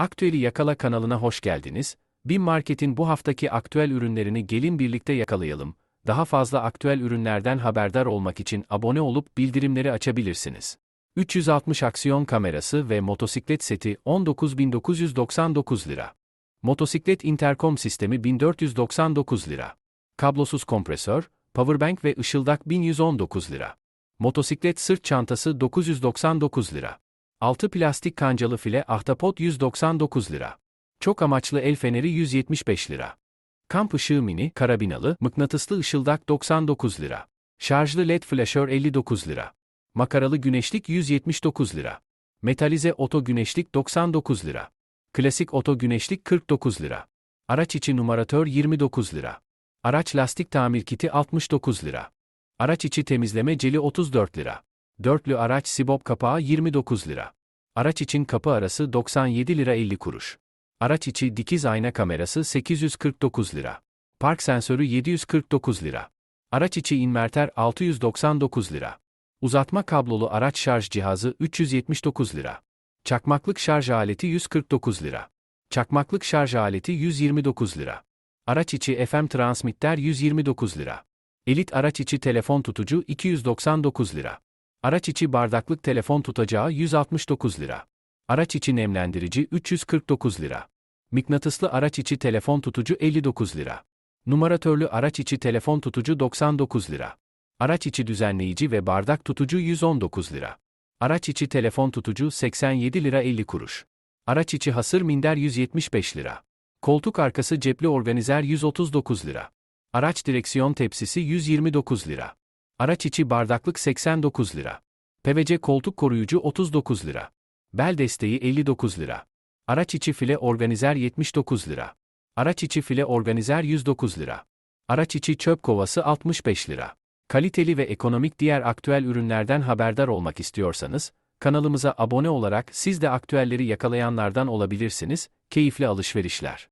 Aktüeli Yakala kanalına hoş geldiniz. Bin Market'in bu haftaki aktüel ürünlerini gelin birlikte yakalayalım. Daha fazla aktüel ürünlerden haberdar olmak için abone olup bildirimleri açabilirsiniz. 360 aksiyon kamerası ve motosiklet seti 19.999 lira. Motosiklet interkom sistemi 1499 lira. Kablosuz kompresör, powerbank ve ışıldak 1119 lira. Motosiklet sırt çantası 999 lira. Altı plastik kancalı file ahtapot 199 lira. Çok amaçlı el feneri 175 lira. Kamp ışığı mini, karabinalı, mıknatıslı ışıldak 99 lira. Şarjlı led flaşör 59 lira. Makaralı güneşlik 179 lira. Metalize oto güneşlik 99 lira. Klasik oto güneşlik 49 lira. Araç içi numaratör 29 lira. Araç lastik tamir kiti 69 lira. Araç içi temizleme jeli 34 lira. Dörtlü araç sibop kapağı 29 lira. Araç için kapı arası 97 lira 50 kuruş. Araç içi dikiz ayna kamerası 849 lira. Park sensörü 749 lira. Araç içi inverter 699 lira. Uzatma kablolu araç şarj cihazı 379 lira. Çakmaklık şarj aleti 149 lira. Çakmaklık şarj aleti 129 lira. Araç içi FM transmitter 129 lira. Elit araç içi telefon tutucu 299 lira. Araç içi bardaklık telefon tutacağı 169 lira. Araç içi nemlendirici 349 lira. Mıknatıslı araç içi telefon tutucu 59 lira. Numaratörlü araç içi telefon tutucu 99 lira. Araç içi düzenleyici ve bardak tutucu 119 lira. Araç içi telefon tutucu 87 lira 50 kuruş. Araç içi hasır minder 175 lira. Koltuk arkası cepli organizer 139 lira. Araç direksiyon tepsisi 129 lira. Araç içi bardaklık 89 lira. PVC koltuk koruyucu 39 lira. Bel desteği 59 lira. Araç içi file organizer 79 lira. Araç içi file organizer 109 lira. Araç içi çöp kovası 65 lira. Kaliteli ve ekonomik diğer aktüel ürünlerden haberdar olmak istiyorsanız, kanalımıza abone olarak siz de aktüelleri yakalayanlardan olabilirsiniz, keyifli alışverişler.